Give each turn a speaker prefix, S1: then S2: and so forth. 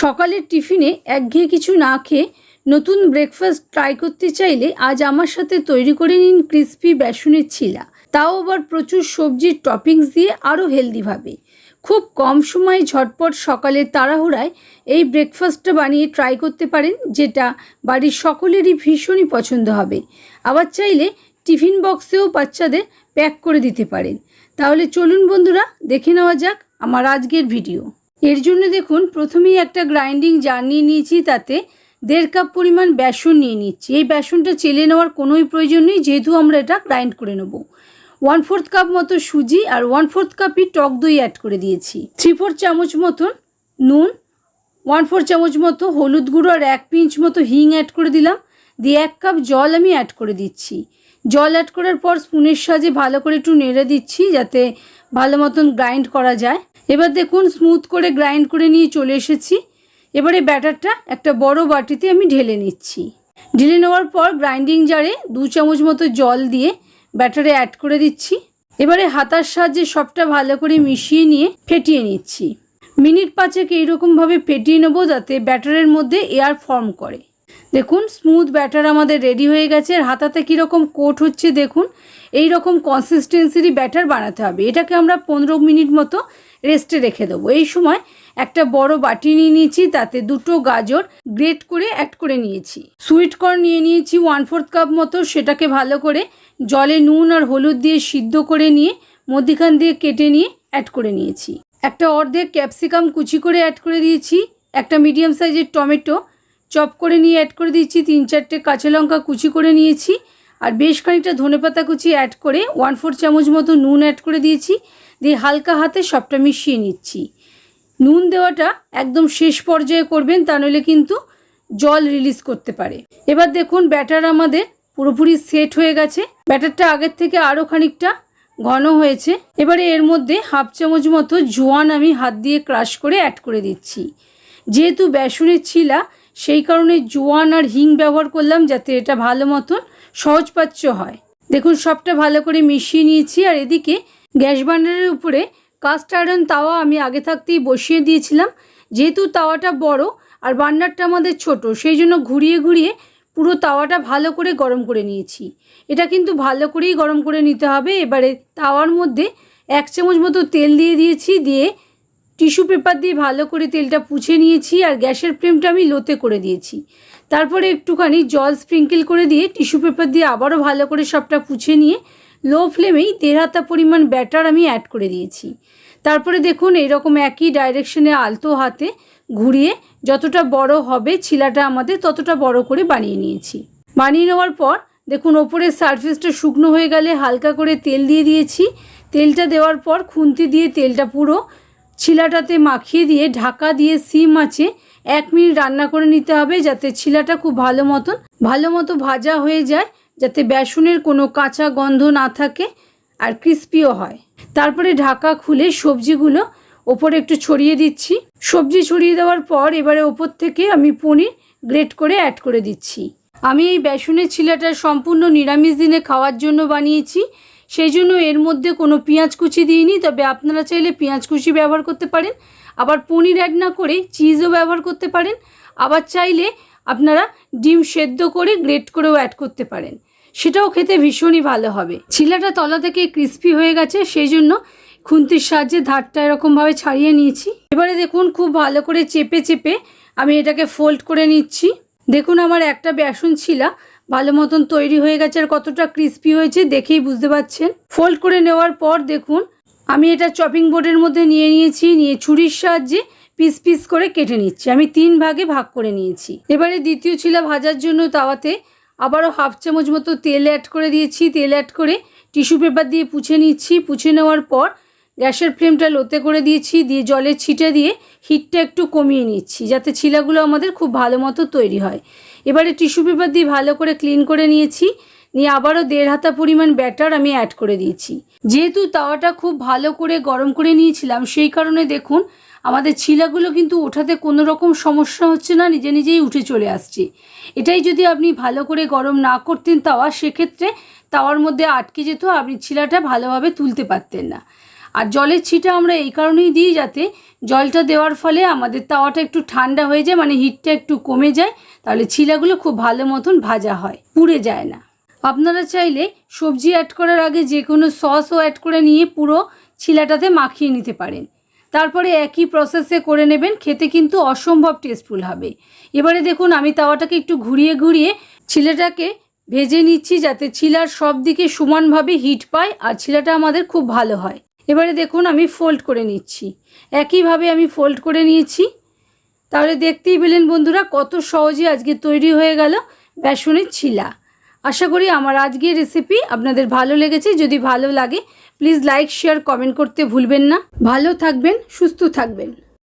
S1: সকালের টিফিনে একঘেয়ে কিছু না খেয়ে নতুন ব্রেকফাস্ট ট্রাই করতে চাইলে আজ আমার সাথে তৈরি করে নিন ক্রিস্পি বেসনের ছিলা। তাও আবার প্রচুর সবজির টপিংস দিয়ে আরও হেলদিভাবে খুব কম সময়ে ঝটপট সকালের তাড়াহুড়ায় এই ব্রেকফাস্টটা বানিয়ে ট্রাই করতে পারেন, যেটা বাড়ির সকলেরই ভীষণই পছন্দ হবে। আবার চাইলে টিফিন বক্সেও বাচ্চাদের প্যাক করে দিতে পারেন। তাহলে চলুন বন্ধুরা, দেখে নেওয়া যাক আমার আজকের ভিডিও এর জন্য দেখুন, প্রথমেই একটা গ্রাইন্ডিং জার নিয়ে নিয়েছি, তাতে দেড় কাপ পরিমাণ বেসন নিয়ে নিচ্ছি। এই বেসনটা চেলে নেওয়ার কোনোই প্রয়োজন নেই, যেহেতু আমরা এটা গ্রাইন্ড করে নেব। ওয়ান ফোর্থ কাপ মতো সুজি আর ওয়ান ফোর্থ কাপই টক দই অ্যাড করে দিয়েছি। থ্রি ফোর চামচ মতন নুন ওয়ান ফোর চামচ মতো হলুদ গুঁড়ো আর এক পিঞ্চ মতো হিং অ্যাড করে দিলাম। দিয়ে এক কাপ জল আমি অ্যাড করে দিচ্ছি। জল অ্যাড করার পর স্পুনের সাহায্যে ভালো করে একটু নেড়ে দিচ্ছি, যাতে ভালো মতন গ্রাইন্ড করা যায়। এবার দেখুন স্মুথ করে গ্রাইন্ড করে নিয়ে চলে এসেছি। এবারে ব্যাটারটা একটা বড় বাটিতে আমি ঢেলে নিচ্ছি। ঢেলে নেওয়ার পর গ্রাইন্ডিং জারে দু চামচ মতো জল দিয়ে ব্যাটারে অ্যাড করে দিচ্ছি। এবারে হাতার সাহায্যে সবটা ভালো করে মিশিয়ে নিয়ে ফেটিয়ে নিচ্ছি। মিনিট পাঁচেক এইরকমভাবে ফেটিয়ে নেব যাতে ব্যাটারের মধ্যে এয়ার ফর্ম করে। দেখুন স্মুথ ব্যাটার আমাদের রেডি হয়ে গেছে। আর হাতাতে কীরকম কোট হচ্ছে দেখুন এই রকম কনসিস্টেন্সিরই ব্যাটার বানাতে হবে। এটাকে আমরা পনেরো মিনিট মতো রেস্টে রেখে দেবো। এই সময় একটা বড় বাটি নিয়ে নিয়েছি, তাতে দুটো গাজর গ্রেট করে অ্যাড করে নিয়েছি। সুইট কর্ন নিয়ে নিয়েছি ওয়ান ফোর্থ কাপ মতো, সেটাকে ভালো করে জলে নুন আর হলুদ দিয়ে সিদ্ধ করে নিয়ে মধ্যিখান দিয়ে কেটে নিয়ে অ্যাড করে নিয়েছি। একটা অর্ধেক ক্যাপসিকাম কুচি করে অ্যাড করে দিয়েছি। একটা মিডিয়াম সাইজের টমেটো চপ করে নিয়ে অ্যাড করে দিচ্ছি তিন চারটে কাঁচা লঙ্কা কুচি করে নিয়েছি, আর বেশ খানিকটা ধনেপাতা কুচি অ্যাড করে ওয়ান ফোর চামচ মতো নুন অ্যাড করে দিয়েছি, দিয়ে হালকা হাতে সবটা মিশিয়ে নিচ্ছি। নুন দেওয়াটা একদম শেষ পর্যায়ে করবেন, তা নইলে কিন্তু জল রিলিজ করতে পারে। এবার দেখুন ব্যাটার আমাদের পুরোপুরি সেট হয়ে গেছে। ব্যাটারটা আগের থেকে আরও খানিকটা ঘন হয়েছে। এবারে এর মধ্যে হাফ চামচ মতো জোয়ান আমি হাত দিয়ে ক্রাশ করে অ্যাড করে দিচ্ছি। যেহেতু বেসনের ছিলা সেই কারণে জোয়ান আর হিং ব্যবহার করলাম যাতে এটা ভালো মতন সহজপাচ্য হয়। দেখুন, সবটা ভালো করে মিশিয়ে নিয়েছি আর এদিকে গ্যাস বার্নারের উপরে কাস্ট আয়রন তাওয়া আমি আগে থাকতেই বসিয়ে দিয়েছিলাম। যেহেতু তাওয়াটা বড় আর বার্নারটা আমাদের ছোট, সেই জন্য ঘুরিয়ে ঘুরিয়ে পুরো তাওয়াটা ভালো করে গরম করে নিয়েছি। এটা কিন্তু ভালো করেই গরম করে নিতে হবে। এবারে তাওয়ার মধ্যে এক চামচ মতো তেল দিয়ে দিয়েছি, দিয়ে টিস্যু পেপার দিয়ে ভালো করে তেলটা পুছে নিয়েছি আর গ্যাসের ফ্লেমটা আমি লোতে করে দিয়েছি। তারপরে একটুখানি জল স্প্রিঙ্কেল করে দিয়ে টিস্যু পেপার দিয়ে আবারও ভালো করে সবটা পুছে নিয়ে লো ফ্লেমেই দেড় হাতা পরিমাণ ব্যাটার আমি অ্যাড করে দিয়েছি। তারপরে দেখুন এরকম একই ডাইরেকশনে আলতো হাতে ঘুরিয়ে যতটা বড় হবে ছিলাটা আমাদের ততটা বড় করে বানিয়ে নিয়েছি। বানিয়ে নেওয়ার পর দেখুন ওপরের সারফেসটা শুকনো হয়ে গেলে হালকা করে তেল দিয়ে দিয়েছি। তেলটা দেওয়ার পর খুন্তি দিয়ে তেলটা পুরো ছিলাটাতে মাখিয়ে দিয়ে ঢাকা দিয়ে সিম আছে, এক মিনিট রান্না করে নিতে হবে যাতে ছিলাটা খুব ভালো মতন, ভালো মতো ভাজা হয়ে যায়, যাতে বেসনের কোনো কাঁচা গন্ধ না থাকে আর ক্রিস্পিও হয়। তারপরে ঢাকা খুলে সবজিগুলো ওপরে একটু ছড়িয়ে দিচ্ছি। সবজি ছড়িয়ে দেওয়ার পর এবারে ওপর থেকে আমি পনির গ্রেট করে অ্যাড করে দিচ্ছি। আমি এই বেসনের ছিলাটা সম্পূর্ণ নিরামিষ দিনে খাওয়ার জন্য বানিয়েছি। সেই জন্য এর মধ্যে কোনো পেঁয়াজ কুচি দিইনি, তবে আপনারা চাইলে পেঁয়াজ কুচি ব্যবহার করতে পারেন। আবার পনির অ্যাড না করে চিজও ব্যবহার করতে পারেন। আবার চাইলে আপনারা ডিম সেদ্ধ করে গ্রেট করেও অ্যাড করতে পারেন। সেটাও খেতে ভীষণই ভালো হবে। ছিলাটা তলা থেকে ক্রিস্পি হয়ে গেছে, সেই জন্য খুন্তির সাহায্যে ধারটা এরকমভাবে ছাড়িয়ে নিয়েছি। এবারে দেখুন খুব ভালো করে চেপে চেপে আমি এটাকে ফোল্ড করে নিচ্ছি। দেখুন আমার একটা বেসন ছিলা ভালো মতন তৈরি হয়ে গেছে আর কতটা ক্রিস্পি হয়েছে দেখেই বুঝতে পারছেন ফোল্ড করে নেওয়ার পর দেখুন, আমি এটা চপিং বোর্ডের মধ্যে নিয়ে নিয়েছি, নিয়ে ছুরির সাহায্যে পিস পিস করে কেটে নিচ্ছি। আমি তিন ভাগে ভাগ করে নিয়েছি। এবারে দ্বিতীয় ছিলা ভাজার জন্য তাওয়াতে আবারও হাফ চামচ মতো তেল অ্যাড করে দিয়েছি। তেল অ্যাড করে টিস্যু পেপার দিয়ে পুছে নিচ্ছি। পুছে নেওয়ার পর গ্যাসের ফ্লেমটা লোতে করে দিয়েছি, দিয়ে জলের ছিটে দিয়ে হিটটা একটু কমিয়ে নিচ্ছি, যাতে ছিলাগুলো আমাদের খুব ভালো মতো তৈরি হয়। এবারে টিস্যু পেপার দিয়ে ভালো করে ক্লিন করে নিয়েছি, নিয়ে আবারও দেড় হাতা পরিমাণ ব্যাটার আমি অ্যাড করে দিয়েছি। যেহেতু তাওয়াটা খুব ভালো করে গরম করে নিয়েছিলাম, সেই কারণে দেখুন, আমাদের ছিলাগুলো কিন্তু ওঠাতে কোনো রকম সমস্যা হচ্ছে না, নিজে নিজেই উঠে চলে আসছে। এটাই যদি আপনি ভালো করে গরম না করতেন তাওয়া, সেক্ষেত্রে তাওয়ার মধ্যে আটকে যেত, আপনি ছিলাটা ভালোভাবে তুলতে পারতেন না। আর জলের ছিটা আমরা এই কারণেই দিই যাতে জলটা দেওয়ার ফলে আমাদের তাওয়াটা একটু ঠান্ডা হয়ে যায় মানে হিটটা একটু কমে যায়, তাহলে ছিলাগুলো খুব ভালো মতন ভাজা হয়, পুড়ে যায় না। আপনারা চাইলে সবজি অ্যাড করার আগে যে কোনো সসও অ্যাড করে নিয়ে পুরো ছিলাটাতে মাখিয়ে নিতে পারেন। তারপরে একই প্রসেসে করে নেবেন, খেতে কিন্তু অসম্ভব টেস্টফুল হবে। এবারে দেখুন, আমি তাওয়াটাকে একটু ঘুরিয়ে ঘুরিয়ে ছিলেটাকে ভেজে নিচ্ছি যাতে ছিলার সব দিকে সমানভাবে হিট পায় আর ছিলাটা আমাদের খুব ভালো হয়। এবারে দেখুন আমি ফোল্ড করে নিচ্ছি। একইভাবে আমি ফোল্ড করে নিয়েছি। তাহলে দেখতেই পেলেন বন্ধুরা, কত সহজে আজকে তৈরি হয়ে গেল বেসনের ছিলা। আশা করি আমার আজকের রেসিপি আপনাদের ভালো লেগেছে। যদি ভালো লাগে প্লিজ লাইক শেয়ার কমেন্ট করতে ভুলবেন না। ভালো থাকবেন, সুস্থ থাকবেন।